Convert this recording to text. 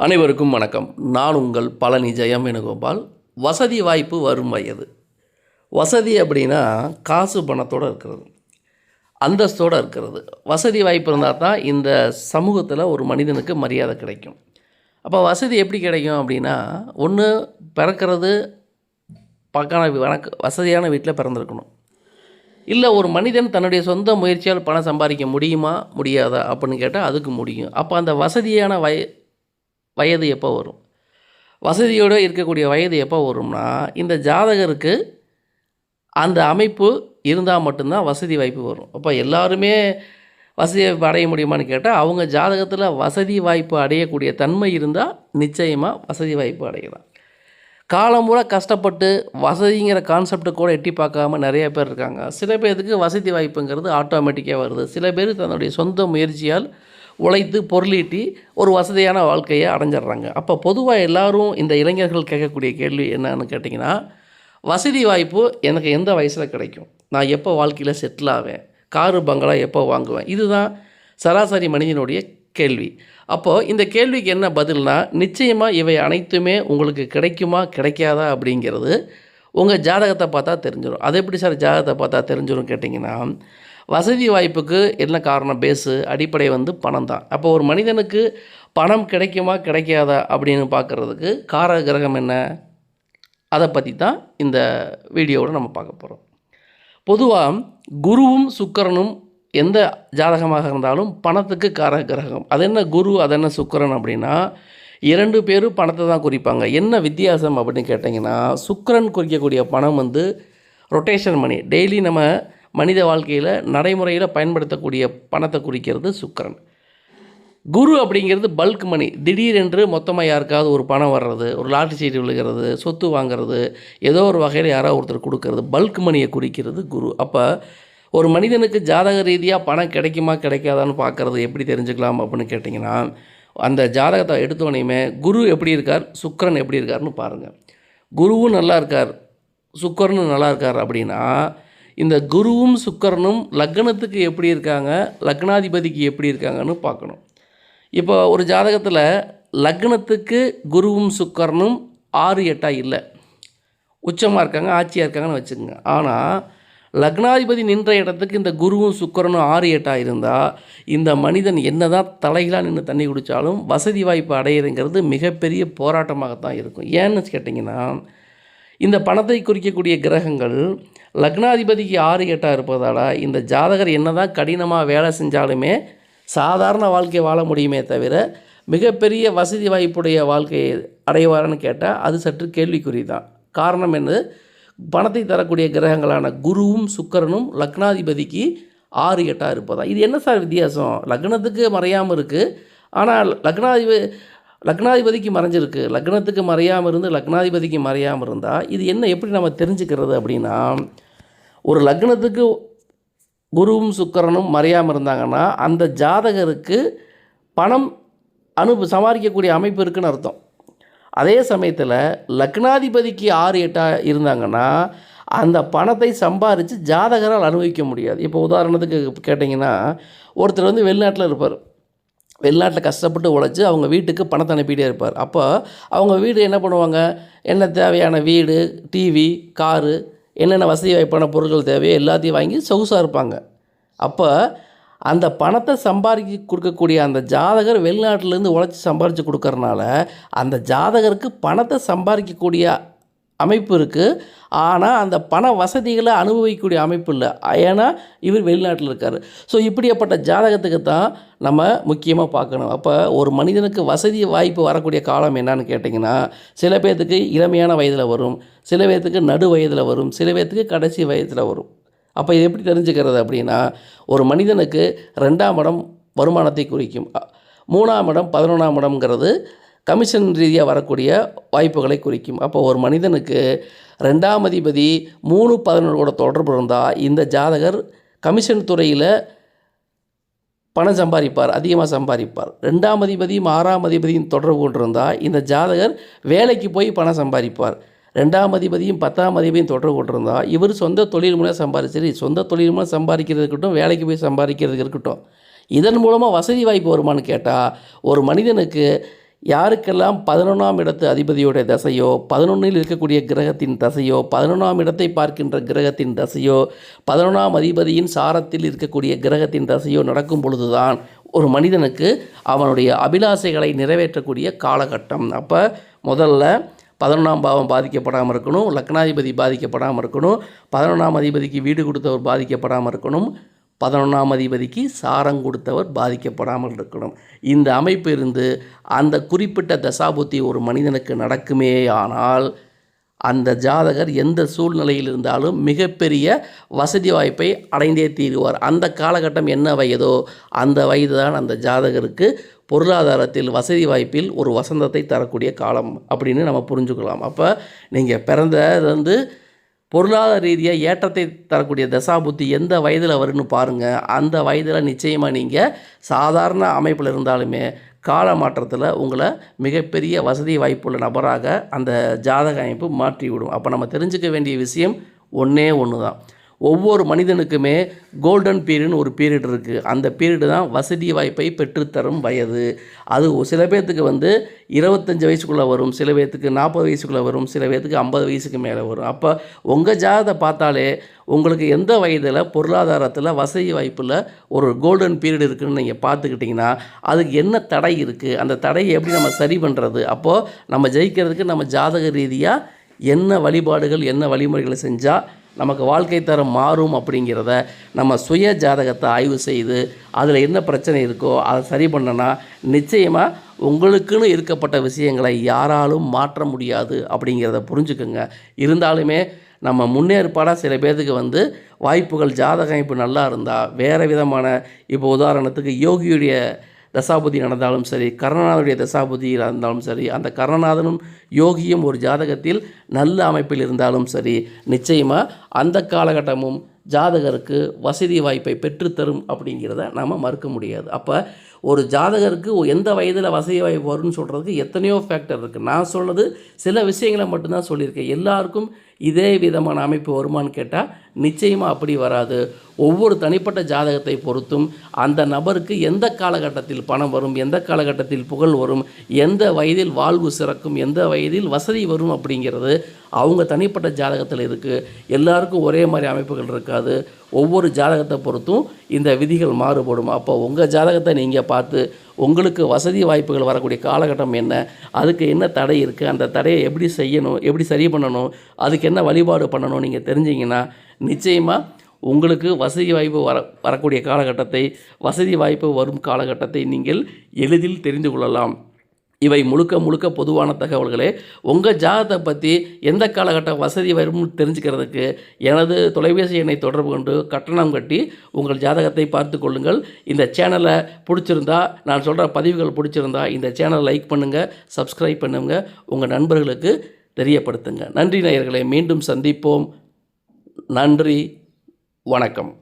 அனைவருக்கும் வணக்கம். நான் உங்கள் பழனி ஜெயம் வேணுகோபால். வசதி வாய்ப்பு வரும் வயது. வசதி அப்படின்னா காசு பணத்தோடு இருக்கிறது. அந்தஸ்தோடு இருக்கிறது. வசதி வாய்ப்பு இருந்தால் தான் இந்த சமூகத்தில் ஒரு மனிதனுக்கு மரியாதை கிடைக்கும். அப்போ வசதி எப்படி கிடைக்கும் அப்படின்னா ஒன்று பிறக்கிறது பக்கான வணக்க வசதியான வீட்டில் பிறந்திருக்கணும். இல்லை ஒரு மனிதன் தன்னுடைய சொந்த முயற்சியால் பணம் சம்பாதிக்க முடியுமா? முடியாதா? அப்படின்னு கேட்டால் அதுக்கு முடியும். அப்போ அந்த வசதியான வய வயது எப்போ வரும்? வசதியோடு இருக்கக்கூடிய வயது எப்போ வரும்னா இந்த ஜாதகருக்கு அந்த அமைப்பு இருந்தால் மட்டும்தான் வசதி வாய்ப்பு வரும். அப்போ எல்லாருமே வசதி வாய்ப்பு அடைய முடியுமான்னு கேட்டால் அவங்க ஜாதகத்தில் வசதி வாய்ப்பு அடையக்கூடிய தன்மை இருந்தால் நிச்சயமாக வசதி வாய்ப்பு அடையலாம். காலம் பூரா கஷ்டப்பட்டு வசதிங்கிற கான்செப்டை கூட எட்டி பார்க்காம நிறைய பேர் இருக்காங்க. சில பேர்த்துக்கு வசதி வாய்ப்புங்கிறது ஆட்டோமேட்டிக்காக வருது. சில பேர் தன்னுடைய சொந்த முயற்சியால் உழைத்து பொருளீட்டி ஒரு வசதியான வாழ்க்கையை அடைஞ்சிடுறாங்க. அப்போ பொதுவாக எல்லாரும் இந்த இளைஞர்கள் கேட்கக்கூடிய கேள்வி என்னன்னு கேட்டிங்கன்னா வசதி வாய்ப்பு எனக்கு எந்த வயசில் கிடைக்கும்? நான் எப்போ வாழ்க்கையில் செட்டில் ஆவேன்? காரு பங்களா எப்போ வாங்குவேன்? இதுதான் சராசரி மனிதனுடைய கேள்வி. அப்போது இந்த கேள்விக்கு என்ன பதில்னா நிச்சயமாக இவை அனைத்துமே உங்களுக்கு கிடைக்குமா கிடைக்காதா அப்படிங்கிறது உங்கள் ஜாதகத்தை பார்த்தா தெரிஞ்சிடும் அது எப்படி சார் ஜாதகத்தை பார்த்தா தெரிஞ்சிடும் கேட்டிங்கன்னா வசதி வாய்ப்புக்கு என்ன காரணம்? பேஸு அடிப்படை வந்து பணம் தான். அப்போ ஒரு மனிதனுக்கு பணம் கிடைக்குமா கிடைக்காதா அப்படின்னு பார்க்குறதுக்கு கார கிரகம் என்ன? அதை பற்றி தான் இந்த வீடியோவில் நம்ம பார்க்க போகிறோம் பொதுவாக குருவும் சுக்கரனும் எந்த ஜாதகமாக இருந்தாலும் பணத்துக்கு கார கிரகம் அது என்ன குரு அது என்ன சுக்கரன் அப்படின்னா இரண்டு பேரும் பணத்தை தான் குறிப்பாங்க. என்ன வித்தியாசம் அப்படின்னு கேட்டிங்கன்னா சுக்கரன் குறிக்கக்கூடிய பணம் வந்து ரொட்டேஷன் மணி டெய்லி நம்ம மனித வாழ்க்கையில் நடைமுறையில் பயன்படுத்தக்கூடிய பணத்தை குறிக்கிறது சுக்கரன். குரு அப்படிங்கிறது பல்க் மணி திடீரென்று மொத்தமாக யாருக்காவது ஒரு பணம் வர்றது ஒரு லாட்ரி சீட்டு விழுகிறது சொத்து வாங்குறது ஏதோ ஒரு வகையில் யாராவது ஒருத்தர் கொடுக்கறது பல்க் மணியை குறிக்கிறது குரு. அப்போ ஒரு மனிதனுக்கு ஜாதக ரீதியாக பணம் கிடைக்குமா கிடைக்காதான்னு பார்க்குறது எப்படி தெரிஞ்சுக்கலாம் அப்படின்னு கேட்டிங்கன்னா அந்த ஜாதகத்தை எடுத்தோடனையுமே குரு எப்படி இருக்கார்? சுக்கரன் எப்படி இருக்காருன்னு பாருங்கள் குருவும் நல்லா இருக்கார். சுக்கரனும் நல்லா இருக்கார் அப்படின்னா இந்த குருவும் சுக்கரனும் லக்னத்துக்கு எப்படி இருக்காங்க? லக்னாதிபதிக்கு எப்படி இருக்காங்கன்னு பார்க்கணும். இப்போ ஒரு ஜாதகத்தில் லக்னத்துக்கு குருவும் சுக்கரனும் ஆறு எட்டாக இல்லை. உச்சமாக இருக்காங்க ஆட்சியாக இருக்காங்கன்னு வச்சுக்கோங்க. ஆனால் லக்னாதிபதி நின்ற இடத்துக்கு இந்த குருவும் சுக்கரனும் ஆறு எட்டாக இருந்தால் இந்த மனிதன் என்னதான் தலைகளாக நின்று தண்ணி குடித்தாலும் வசதி வாய்ப்பு அடையிறங்கிறது மிகப்பெரிய போராட்டமாகத்தான் இருக்கும். ஏன்னு கேட்டிங்கன்னா இந்த பணத்தை குறிக்கக்கூடிய கிரகங்கள் லக்னாதிபதிக்கு ஆறு எட்டாக இருப்பதால் இந்த ஜாதகர் என்னதான் கடினமாக வேலை செஞ்சாலுமே சாதாரண வாழ்க்கை வாழ முடியுமே தவிர மிகப்பெரிய வசதி வாய்ப்புடைய வாழ்க்கையை அடைவார்னு கேட்டால் அது சற்று கேள்விக்குறி தான் காரணம் என்ன பணத்தை தரக்கூடிய கிரகங்களான குருவும் சுக்கரனும் லக்னாதிபதிக்கு ஆறு எட்டாக இருப்பதா? இது என்ன சார் வித்தியாசம்? லக்னத்துக்கு மறையாமல் இருக்குது ஆனால் லக்னாதிபதி லக்னாதிபதிக்கு மறைஞ்சிருக்கு. லக்னத்துக்கு மறையாமல் இருந்து லக்னாதிபதிக்கு மறையாமல் இருந்தால் இது என்ன எப்படி நம்ம தெரிஞ்சுக்கிறது அப்படின்னா ஒரு லக்னத்துக்கு குருவும் சுக்கரனும் மறையாமல் இருந்தாங்கன்னா அந்த ஜாதகருக்கு பணம் அனுப்பு சமாளிக்கக்கூடிய அமைப்பு இருக்குன்னு அர்த்தம். அதே சமயத்தில் லக்னாதிபதிக்கு ஆறு எட்டாக இருந்தாங்கன்னா அந்த பணத்தை சம்பாரித்து ஜாதகரால் அனுபவிக்க முடியாது. இப்போ உதாரணத்துக்கு கேட்டிங்கன்னா ஒருத்தர் வந்து வெளிநாட்டில் இருப்பார். வெளிநாட்டில் கஷ்டப்பட்டு உழைச்சி அவங்க வீட்டுக்கு பணத்தை அனுப்பிட்டே இருப்பார். அப்போ அவங்க வீடு என்ன பண்ணுவாங்க? என்ன தேவையான வீடு டிவி காரு என்னென்ன வசதி வாய்ப்பான பொருட்கள் தேவையோ எல்லாத்தையும் வாங்கி சொகுசாக இருப்பாங்க. அப்போ அந்த பணத்தை சம்பாதிக்க கொடுக்கக்கூடிய அந்த ஜாதகர் வெளிநாட்டிலேருந்து உழைச்சி சம்பாதிச்சு கொடுக்கறனால அந்த ஜாதகருக்கு பணத்தை சம்பாதிக்கக்கூடிய அமைப்பு இருக்குது ஆனால் அந்த பண வசதிகளை அனுபவிக்கக்கூடிய அமைப்பு இல்லை. ஏன்னா இவர் வெளிநாட்டில் இருக்கார். ஸோ இப்படியாப்பட்ட ஜாதகத்துக்கு தான் நம்ம முக்கியமாக பார்க்கணும். அப்போ ஒரு மனிதனுக்கு வசதி வாய்ப்பு வரக்கூடிய காலம் என்னன்னு கேட்டிங்கன்னா சில பேர்த்துக்கு இளமையான வயதில் வரும். சில பேர்த்துக்கு நடு வயதில் வரும். சில பேர்த்துக்கு கடைசி வயதில் வரும். அப்போ இது எப்படி தெரிஞ்சுக்கிறது அப்படின்னா ஒரு மனிதனுக்கு ரெண்டாம் இடம் வருமானத்தை குறிக்கும். மூணாம் இடம் பதினொன்றாம் இடம்ங்கிறது கமிஷன் ரீதியாக வரக்கூடிய வாய்ப்புகளை குறிக்கும். அப்போ ஒரு மனிதனுக்கு ரெண்டாம் அதிபதி மூணு பதினொன்றோட தொடர்பு இருந்தால் இந்த ஜாதகர் கமிஷன் துறையில் பணம் சம்பாதிப்பார் அதிகமாக சம்பாதிப்பார். ரெண்டாம் அதிபதியும் ஆறாம் அதிபதியும் தொடர்பு கொண்டிருந்தால் இந்த ஜாதகர் வேலைக்கு போய் பணம் சம்பாதிப்பார். ரெண்டாம் அதிபதியும் பத்தாம் அதிபதியும் தொடர்பு கொண்டிருந்தால் இவர் சொந்த தொழில் மூலம் சம்பாதிச்சு சொந்த தொழில் மூலம் சம்பாதிக்கிறது இருக்கட்டும் வேலைக்கு போய் சம்பாதிக்கிறது இருக்கட்டும். இதன் மூலமாக வசதி வாய்ப்பு வருமானு கேட்டால் ஒரு மனிதனுக்கு யாருக்கெல்லாம் பதினொன்றாம் இடத்து அதிபதியோட தசையோ பதினொன்றில் இருக்கக்கூடிய கிரகத்தின் தசையோ பதினொன்றாம் இடத்தை பார்க்கின்ற கிரகத்தின் தசையோ பதினொன்றாம் அதிபதியின் சாரத்தில் இருக்கக்கூடிய கிரகத்தின் தசையோ நடக்கும் பொழுதுதான் ஒரு மனிதனுக்கு அவனுடைய அபிலாசைகளை நிறைவேற்றக்கூடிய காலகட்டம். அப்போ முதல்ல பதினொன்றாம் பாவம் பாதிக்கப்படாமல் இருக்கணும் லக்னாதிபதி பாதிக்கப்படாமல் இருக்கணும் பதினொன்றாம் அதிபதிக்கு வீடு கொடுத்தவர் பாதிக்கப்படாமல் இருக்கணும் பதினொன்றாம் அதிபதிக்கு சாரம் கொடுத்தவர் பாதிக்கப்படாமல் இருக்கணும். இந்த அமைப்பு இருந்து அந்த குறிப்பிட்ட தசாபுத்தி ஒரு மனிதனுக்கு நடக்குமே ஆனால் அந்த ஜாதகர் எந்த சூழ்நிலையில் இருந்தாலும் மிகப்பெரிய வசதி வாய்ப்பை அடைந்தே தீருவார். அந்த காலகட்டம் என்ன வயதோ அந்த வயது தான் அந்த ஜாதகருக்கு பொருளாதாரத்தில் வசதி வாய்ப்பில் ஒரு வசந்தத்தை தரக்கூடிய காலம் அப்படின்னு நம்ம புரிஞ்சுக்கலாம். அப்போ நீங்கள் பிறந்தது வந்து பொருளாதார ரீதியாக ஏற்றத்தை தரக்கூடிய தசாபுத்தி எந்த வயதில் வரும்னு பாருங்கள் அந்த வயதில் நிச்சயமாக நீங்கள் சாதாரண அமைப்பில் இருந்தாலுமே கால மாற்றத்தில் உங்களை மிகப்பெரிய வசதி வாய்ப்புள்ள நபராக அந்த ஜாதக அமைப்பு மாற்றி விடும் அப்போ நம்ம தெரிஞ்சுக்க வேண்டிய விஷயம் ஒன்றே ஒன்று தான் ஒவ்வொரு மனிதனுக்குமே கோல்டன் பீரியட்னு ஒரு பீரியட் இருக்குது அந்த பீரியடு தான் வசதி வாய்ப்பை பெற்றுத்தரும் வயது. அது சில பேர்த்துக்கு வந்து இருபத்தஞ்சி வயசுக்குள்ளே வரும் சில பேர்த்துக்கு நாற்பது வயசுக்குள்ளே வரும் சில பேர்த்துக்கு ஐம்பது வயசுக்கு மேலே வரும். அப்போ உங்கள் ஜாதகத்தை பார்த்தாலே உங்களுக்கு எந்த வயதில் பொருளாதாரத்தில் வசதி வாய்ப்பில் ஒரு கோல்டன் பீரியட் இருக்குதுன்னு நீங்கள் பார்த்துக்கிட்டிங்கன்னா அதுக்கு என்ன தடை இருக்குது அந்த தடையை எப்படி நம்ம சரி பண்ணுறது அப்போது நம்ம ஜெயிக்கிறதுக்கு நம்ம ஜாதக ரீதியாக என்ன வழிபாடுகள் என்ன வழிமுறைகளை செஞ்சால் நமக்கு வாழ்க்கை தரம் மாறும் அப்படிங்கிறத நம்ம சுய ஜாதகத்தை ஆய்வு செய்து அதில் என்ன பிரச்சனை இருக்கோ அதை சரி பண்ணனா நிச்சயமாக உங்களுக்குன்னு இருக்கப்பட்ட விஷயங்களை யாராலும் மாற்ற முடியாது அப்படிங்கிறத புரிஞ்சுக்குங்க. இருந்தாலுமே நம்ம முன்னேற்பாடாக சில பேர்த்துக்கு வந்து வாய்ப்புகள் ஜாதகம் அமைப்பு நல்லா இருந்தால் வேறு விதமான இப்போ உதாரணத்துக்கு யோகியுடைய தசாபுதி நடந்தாலும் சரி கர்ணநாதனுடைய தசாபுதி இருந்தாலும் சரி அந்த கர்ணநாதனும் யோகியும் ஒரு ஜாதகத்தில் நல்ல அமைப்பில் இருந்தாலும் சரி நிச்சயமாக அந்த காலகட்டமும் ஜாதகருக்கு வசதி வாய்ப்பை பெற்றுத்தரும் அப்படிங்கிறத நாம் மறுக்க முடியாது. அப்போ ஒரு ஜாதகருக்கு எந்த வயதில் வசதி வாய்ப்பு வரும்னு சொல்கிறதுக்கு எத்தனையோ ஃபேக்டர் இருக்குது நான் சொன்னது சில விஷயங்களை மட்டும்தான் சொல்லியிருக்கேன். எல்லாருக்கும் இதே விதமான அமைப்பு வருமான்னு கேட்டால் நிச்சயமாக அப்படி வராது. ஒவ்வொரு தனிப்பட்ட ஜாதகத்தை பொறுத்தும் அந்த நபருக்கு எந்த காலகட்டத்தில் பணம் வரும் எந்த காலகட்டத்தில் புகழ் வரும் எந்த வயதில் வாழ்வு சிறக்கும் எந்த வயதில் வசதி வரும் அப்படிங்கிறது அவங்க தனிப்பட்ட ஜாதகத்தில் இருக்குது எல்லாருக்கும் ஒரே மாதிரி அமைப்புகள் இருக்காது. ஒவ்வொரு ஜாதகத்தை பொறுத்தும் இந்த விதிகள் மாறுபடும். அப்போ உங்கள் ஜாதகத்தை நீங்கள் பார்த்து உங்களுக்கு வசதி வாய்ப்புகள் வரக்கூடிய காலகட்டம் என்ன? அதுக்கு என்ன தடை இருக்குது அந்த தடையை எப்படி செய்யணும்? எப்படி சரி பண்ணணும்? அதுக்கு என்ன வழிபாடு பண்ணணும் நீங்கள் தெரிஞ்சிங்கன்னா நிச்சயமாக உங்களுக்கு வசதி வாய்ப்பு வர வரக்கூடிய காலகட்டத்தை வசதி வாய்ப்பு வரும் காலகட்டத்தை நீங்கள் எளிதில் தெரிந்து கொள்ளலாம். இவை முழுக்க முழுக்க பொதுவான தகவல்களே. உங்கள் ஜாதகத்தை பற்றி எந்த காலகட்டம் வசதி வரும்னு தெரிஞ்சுக்கிறதுக்கு எனது தொலைபேசி எண்ணை தொடர்பு கொண்டு கட்டணம் கட்டி உங்கள் ஜாதகத்தை பார்த்து கொள்ளுங்கள். இந்த சேனலை பிடிச்சிருந்தா நான் சொல்கிற பதிவுகள் பிடிச்சிருந்தா இந்த சேனலை லைக் பண்ணுங்கள் சப்ஸ்கிரைப் பண்ணுங்கள் உங்கள் நண்பர்களுக்கு தெரியப்படுத்துங்க. நன்றி நேயர்களை மீண்டும் சந்திப்போம். நன்றி வணக்கம்.